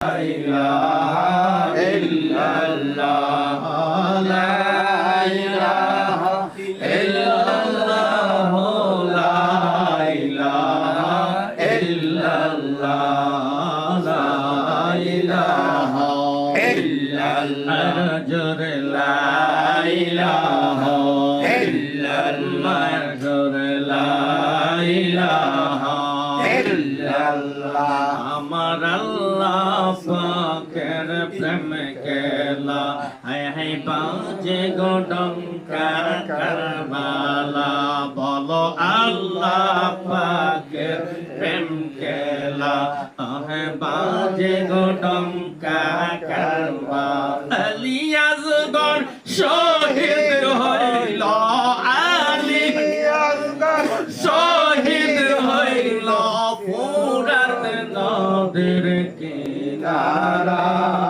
إله إلا الله لا إله إلا الله لا إله إلا الله لا إله إلا المهجر لا إله إلا المهجر لا إله إلا الله বাজে গডঙ্কা কারবালা বলো আল্লাহ পাকের প্রেম খেলা। আহে বাজে গডঙ্কা কারবালা আলিয়াজ গড় শহীদ হইল Nara.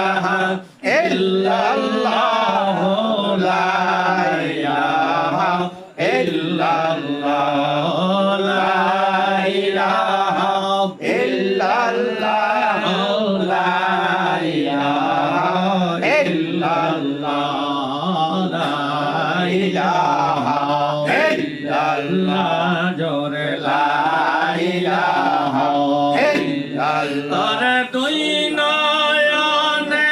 ইলাহা ইল্লাল্লাহ জোরে লা ইলাহা ইল্লাল্লাহ তোরে তুই নয়নে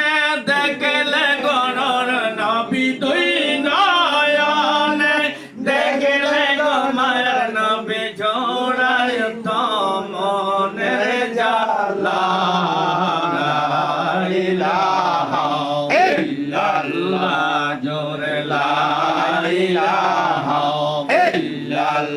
দেখলে গণর নবী তুই নয়নে দেখলে গমার নবী ঝোড়ায় তমনে জালা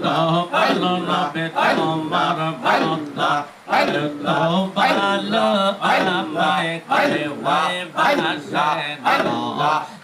love, I love love, I love I love I love I love I love I love I love I love I love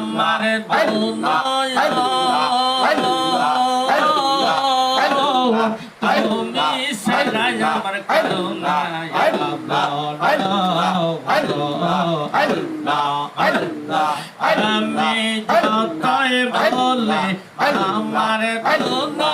আমার তুমি সারাই আমার করুণা আমি যতই বলে আমার করুণা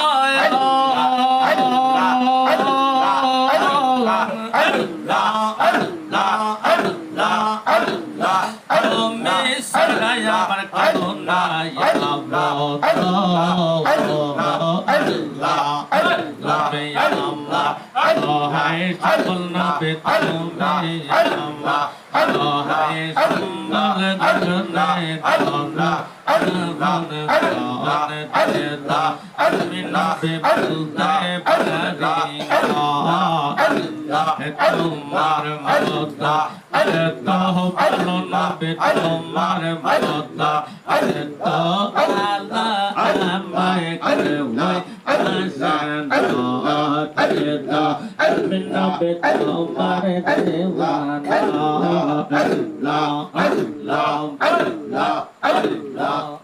Allah তোমার মারদা আরে তাহ পালো না বে তোমার মারদা আরে তো আলা আলামায় করে ওয়াই আসান তো আরে তো আলমিনা বে তোমার দেওয়ানা আল্লাহ আল্লাহ আল্লাহ আল্লাহ আল্লাহ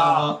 Allah